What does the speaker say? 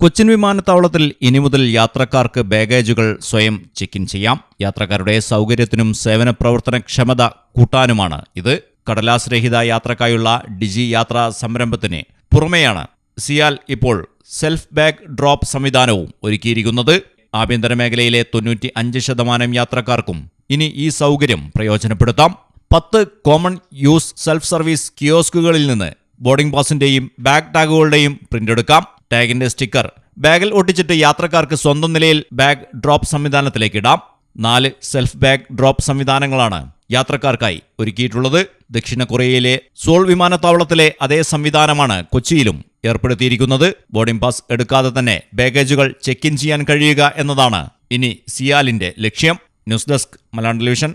കൊച്ചിൻ വിമാനത്താവളത്തിൽ ഇനി മുതൽ യാത്രക്കാർക്ക് ബാഗേജുകൾ സ്വയം ചെക്ക് ഇൻ ചെയ്യാം. യാത്രക്കാരുടെ സൗകര്യത്തിനും സേവന പ്രവർത്തനക്ഷമത കൂട്ടാനുമാണ് ഇത്. കടലാസ് രഹിത യാത്രക്കായുള്ള ഡിജി യാത്രാ സംരംഭത്തിന് പുറമെയാണ് സിയാൽ ഇപ്പോൾ സെൽഫ് ബാഗ് ഡ്രോപ്പ് സംവിധാനവും ഒരുക്കിയിരിക്കുന്നത്. ആഭ്യന്തര മേഖലയിലെ തൊണ്ണൂറ്റി അഞ്ച് ശതമാനം യാത്രക്കാർക്കും ഇനി ഈ സൗകര്യം പ്രയോജനപ്പെടുത്താം. പത്ത് കോമൺ യൂസ് സെൽഫ് സർവീസ് കിയോസ്കുകളിൽ നിന്ന് ബോർഡിംഗ് പാസിന്റെയും ബാഗ് ടാഗുകളുടെയും പ്രിന്റ് എടുക്കാം. ടാഗിന്റെ സ്റ്റിക്കർ. ബാഗിൽ ഒട്ടിച്ചിട്ട് യാത്രക്കാർക്ക് സ്വന്തം നിലയിൽ ബാഗ് ഡ്രോപ്പ് സംവിധാനത്തിലേക്ക് ഇടാം. നാല് സെൽഫ് ബാഗ് ഡ്രോപ്പ് സംവിധാനങ്ങളാണ് യാത്രക്കാർക്കായി ഒരുക്കിയിട്ടുള്ളത്. ദക്ഷിണ കൊറിയയിലെ സോൾ വിമാനത്താവളത്തിലെ അതേ സംവിധാനമാണ് കൊച്ചിയിലും ഏർപ്പെടുത്തിയിരിക്കുന്നത്. ബോർഡിംഗ് പാസ് എടുക്കാതെ തന്നെ ബാഗേജുകൾ ചെക്ക് ഇൻ ചെയ്യാൻ കഴിയുക എന്നതാണ് ഇനി സിയാലിന്റെ ലക്ഷ്യം. News desk Malayalam television.